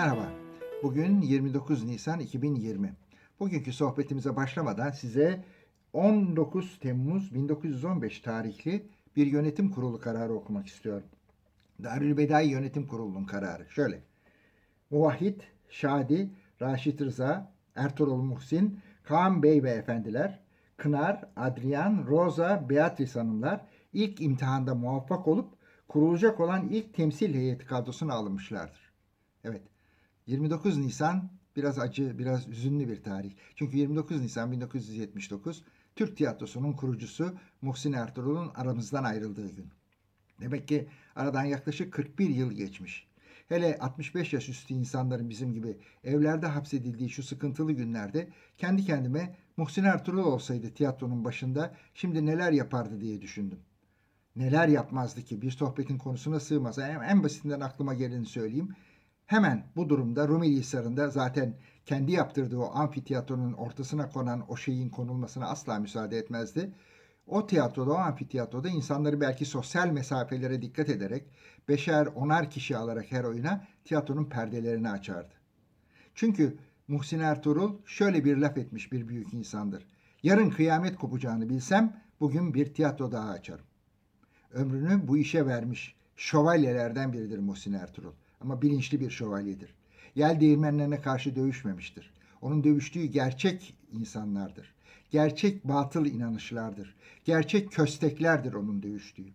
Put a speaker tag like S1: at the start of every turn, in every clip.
S1: Merhaba. Bugün 29 Nisan 2020. Bugünkü sohbetimize başlamadan size 19 Temmuz 1915 tarihli bir yönetim kurulu kararı okumak istiyorum. Darülbedai Yönetim Kurulu'nun kararı. Şöyle. Muvahhid, Şadi, Raşit Rıza, Ertuğrul Muhsin, Kaan Bey ve efendiler, Kınar, Adrian, Rosa, Beatrice hanımlar ilk imtihanda muvaffak olup kurulacak olan ilk temsil heyeti kadrosuna alınmışlardır. Evet. 29 Nisan biraz acı, biraz hüzünlü bir tarih. Çünkü 29 Nisan 1979 Türk tiyatrosunun kurucusu Muhsin Ertuğrul'un aramızdan ayrıldığı gün. Demek ki aradan yaklaşık 41 yıl geçmiş. Hele 65 yaş üstü insanların bizim gibi evlerde hapsedildiği şu sıkıntılı günlerde kendi kendime Muhsin Ertuğrul olsaydı tiyatronun başında şimdi neler yapardı diye düşündüm. Neler yapmazdı ki bir sohbetin konusuna sığmaz. En, en basitinden aklıma geleni söyleyeyim. Hemen bu durumda Rumeli Hisarı'nda zaten kendi yaptırdığı o amfiteyatronun ortasına konan o şeyin konulmasına asla müsaade etmezdi. O tiyatroda, o amfiteyatroda insanları belki sosyal mesafelere dikkat ederek beşer, onar kişi alarak her oyuna tiyatronun perdelerini açardı. Çünkü Muhsin Ertuğrul şöyle bir laf etmiş bir büyük insandır. Yarın kıyamet kopacağını bilsem bugün bir tiyatro daha açarım. Ömrünü bu işe vermiş şövalyelerden biridir Muhsin Ertuğrul. Ama bilinçli bir şövalyedir. Yel değirmenlerine karşı dövüşmemiştir. Onun dövüştüğü gerçek insanlardır. Gerçek batıl inanışlardır. Gerçek kösteklerdir onun dövüştüğü.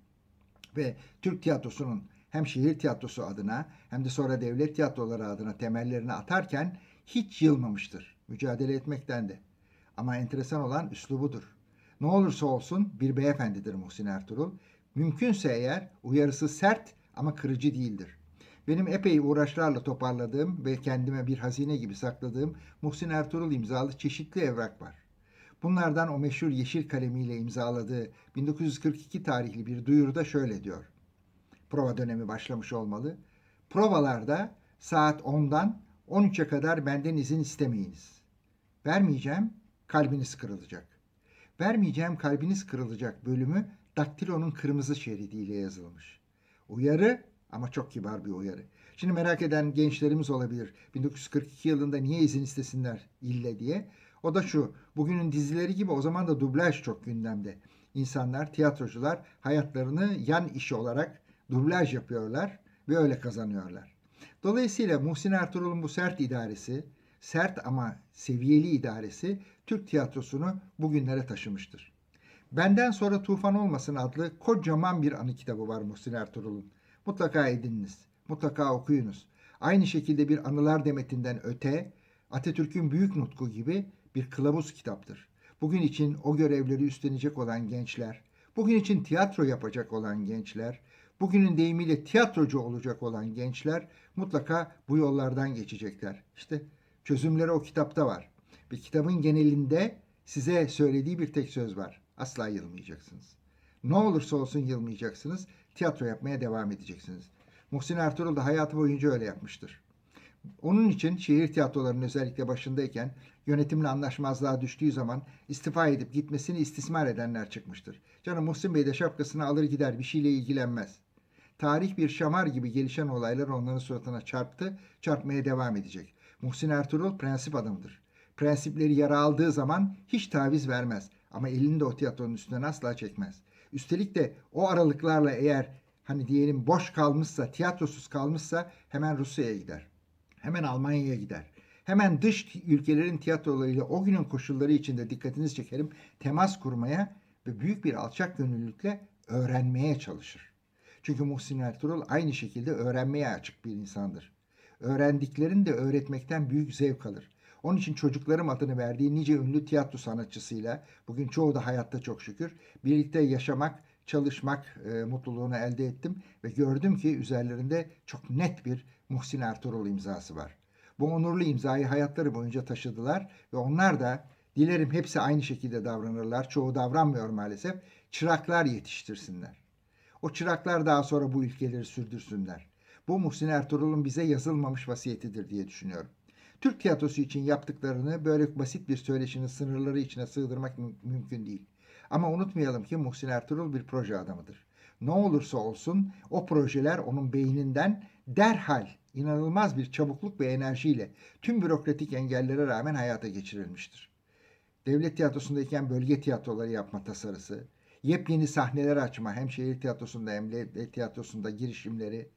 S1: Ve Türk tiyatrosunun hem şehir tiyatrosu adına hem de sonra devlet tiyatroları adına temellerini atarken hiç yılmamıştır. Mücadele etmekten de. Ama enteresan olan üslubudur. Ne olursa olsun bir beyefendidir Muhsin Ertuğrul. Mümkünse eğer uyarısı sert ama kırıcı değildir. Benim epey uğraşlarla toparladığım ve kendime bir hazine gibi sakladığım Muhsin Ertuğrul imzalı çeşitli evrak var. Bunlardan o meşhur yeşil kalemiyle imzaladığı 1942 tarihli bir duyuruda şöyle diyor. Prova dönemi başlamış olmalı. Provalarda saat 10'dan 13'e kadar benden izin istemeyiniz. Vermeyeceğim, kalbiniz kırılacak. Vermeyeceğim, kalbiniz kırılacak bölümü daktilonun kırmızı şeridiyle yazılmış. Uyarı ama çok kibar bir uyarı. Şimdi merak eden gençlerimiz olabilir. 1942 yılında niye izin istesinler ille diye. O da şu. Bugünün dizileri gibi o zaman da dublaj çok gündemde. İnsanlar, tiyatrocular hayatlarını yan işi olarak dublaj yapıyorlar ve öyle kazanıyorlar. Dolayısıyla Muhsin Ertuğrul'un bu sert idaresi, sert ama seviyeli idaresi Türk tiyatrosunu bugünlere taşımıştır. Benden sonra Tufan Olmasın adlı kocaman bir anı kitabı var Muhsin Ertuğrul'un. Mutlaka edininiz, mutlaka okuyunuz. Aynı şekilde bir anılar demetinden öte, Atatürk'ün Büyük Nutku gibi bir kılavuz kitaptır. Bugün için o görevleri üstlenecek olan gençler, bugün için tiyatro yapacak olan gençler, bugünün deyimiyle tiyatrocu olacak olan gençler mutlaka bu yollardan geçecekler. İşte çözümleri o kitapta var. Bir kitabın genelinde size söylediği bir tek söz var. Asla yılmayacaksınız. Ne olursa olsun yılmayacaksınız. Tiyatro yapmaya devam edeceksiniz. Muhsin Ertuğrul da hayatı boyunca öyle yapmıştır. Onun için şehir tiyatrolarının özellikle başındayken yönetimle anlaşmazlığa düştüğü zaman istifa edip gitmesini istismar edenler çıkmıştır. Canım Muhsin Bey de şapkasını alır gider bir şeyle ilgilenmez. Tarih bir şamar gibi gelişen olaylar onların suratına çarptı, çarpmaya devam edecek. Muhsin Ertuğrul prensip adamıdır. Prensipleri yara aldığı zaman hiç taviz vermez ama elini de o tiyatronun üstünden asla çekmez. Üstelik de o aralıklarla eğer hani diyelim boş kalmışsa, tiyatrosuz kalmışsa hemen Rusya'ya gider. Hemen Almanya'ya gider. Hemen dış ülkelerin tiyatrolarıyla o günün koşulları içinde dikkatinizi çekerim temas kurmaya ve büyük bir alçak gönüllülükle öğrenmeye çalışır. Çünkü Muhsin Ertuğrul aynı şekilde öğrenmeye açık bir insandır. Öğrendiklerini de öğretmekten büyük zevk alır. Onun için çocuklarım adını verdiği nice ünlü tiyatro sanatçısıyla bugün çoğu da hayatta çok şükür birlikte yaşamak, çalışmak e, mutluluğunu elde ettim ve gördüm ki üzerlerinde çok net bir Muhsin Ertuğrul imzası var. Bu onurlu imzayı hayatları boyunca taşıdılar ve onlar da dilerim hepsi aynı şekilde davranırlar. Çoğu davranmıyor maalesef. Çıraklar yetiştirsinler. O çıraklar daha sonra bu ülkeleri sürdürsünler. Bu Muhsin Ertuğrul'un bize yazılmamış vasiyetidir diye düşünüyorum. Türk tiyatrosu için yaptıklarını böyle basit bir söyleşinin sınırları içine sığdırmak mü- mümkün değil. Ama unutmayalım ki Muhsin Ertuğrul bir proje adamıdır. Ne olursa olsun o projeler onun beyninden derhal inanılmaz bir çabukluk ve enerjiyle tüm bürokratik engellere rağmen hayata geçirilmiştir. Devlet tiyatrosundayken bölge tiyatroları yapma tasarısı, yepyeni sahneler açma hem şehir tiyatrosunda hem devlet tiyatrosunda girişimleri,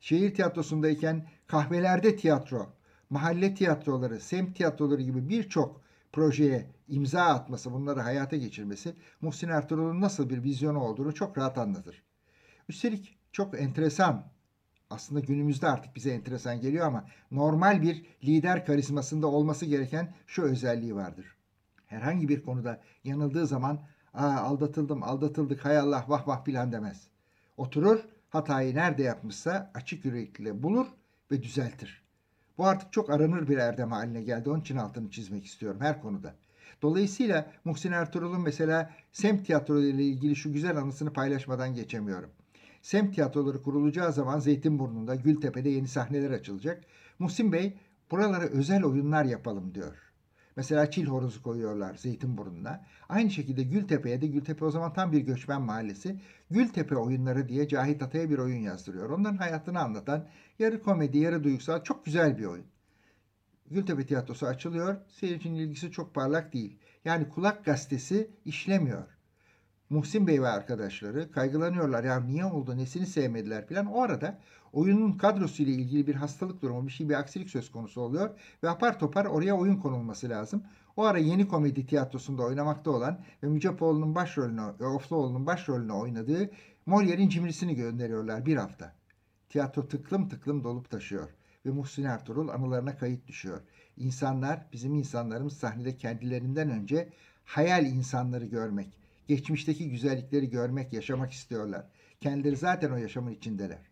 S1: şehir tiyatrosundayken kahvelerde tiyatro, mahalle tiyatroları, semt tiyatroları gibi birçok projeye imza atması, bunları hayata geçirmesi Muhsin Ertuğrul'un nasıl bir vizyonu olduğunu çok rahat anlatır. Üstelik çok enteresan, aslında günümüzde artık bize enteresan geliyor ama normal bir lider karizmasında olması gereken şu özelliği vardır. Herhangi bir konuda yanıldığı zaman Aa, aldatıldım, aldatıldık, hay Allah, vah vah filan demez. Oturur, hatayı nerede yapmışsa açık yürekliyle bulur ve düzeltir. Bu artık çok aranır bir erdem haline geldi. Onun için altını çizmek istiyorum her konuda. Dolayısıyla Muhsin Ertuğrul'un mesela semt tiyatroları ile ilgili şu güzel anısını paylaşmadan geçemiyorum. Semt tiyatroları kurulacağı zaman Zeytinburnu'nda, Gültepe'de yeni sahneler açılacak. Muhsin Bey buralara özel oyunlar yapalım diyor. Mesela Çil Horozu koyuyorlar Zeytinburnu'na. Aynı şekilde Gültepe'ye de Gültepe o zaman tam bir göçmen mahallesi. Gültepe oyunları diye Cahit Atay'a bir oyun yazdırıyor. Onların hayatını anlatan yarı komedi yarı duygusal çok güzel bir oyun. Gültepe Tiyatrosu açılıyor. Seyircinin ilgisi çok parlak değil. Yani kulak gazetesi işlemiyor. Muhsin Bey ve arkadaşları kaygılanıyorlar. Ya niye oldu, nesini sevmediler filan. O arada oyunun kadrosu ile ilgili bir hastalık durumu, bir şey, bir aksilik söz konusu oluyor. Ve apar topar oraya oyun konulması lazım. O ara yeni komedi tiyatrosunda oynamakta olan ve Mücepoğlu'nun başrolünü, ve Ofluoğlu'nun başrolünü oynadığı Molière'in cimrisini gönderiyorlar bir hafta. Tiyatro tıklım tıklım dolup taşıyor ve Muhsin Ertuğrul anılarına kayıt düşüyor. İnsanlar, bizim insanlarımız sahnede kendilerinden önce hayal insanları görmek, geçmişteki güzellikleri görmek, yaşamak istiyorlar. Kendileri zaten o yaşamın içindeler.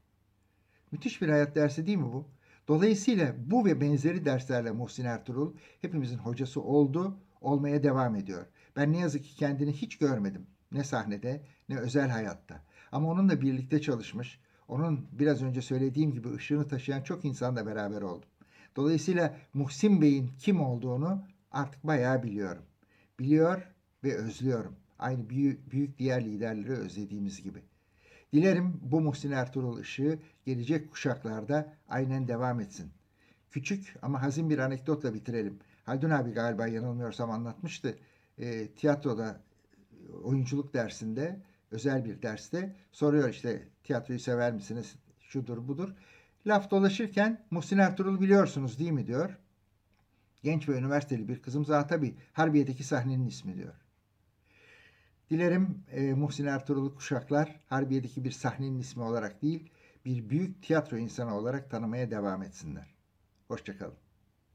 S1: Müthiş bir hayat dersi değil mi bu? Dolayısıyla bu ve benzeri derslerle Muhsin Ertuğrul hepimizin hocası oldu, olmaya devam ediyor. Ben ne yazık ki kendini hiç görmedim. Ne sahnede ne özel hayatta. Ama onunla birlikte çalışmış, onun biraz önce söylediğim gibi ışığını taşıyan çok insanla beraber oldum. Dolayısıyla Muhsin Bey'in kim olduğunu artık bayağı biliyorum. Biliyor ve özlüyorum. Aynı büyük, büyük diğer liderleri özlediğimiz gibi. Dilerim bu Muhsin Ertuğrul ışığı gelecek kuşaklarda aynen devam etsin. Küçük ama hazin bir anekdotla bitirelim. Haldun abi galiba yanılmıyorsam anlatmıştı. E, tiyatroda oyunculuk dersinde özel bir derste soruyor işte tiyatroyu sever misiniz? Şudur budur. Laf dolaşırken Muhsin Ertuğrul biliyorsunuz değil mi diyor. Genç ve üniversiteli bir kızım zaten tabii Harbiye'deki sahnenin ismi diyor. Dilerim e, Muhsin Ertuğrul kuşaklar Harbiye'deki bir sahnenin ismi olarak değil, bir büyük tiyatro insanı olarak tanımaya devam etsinler. Hoşçakalın.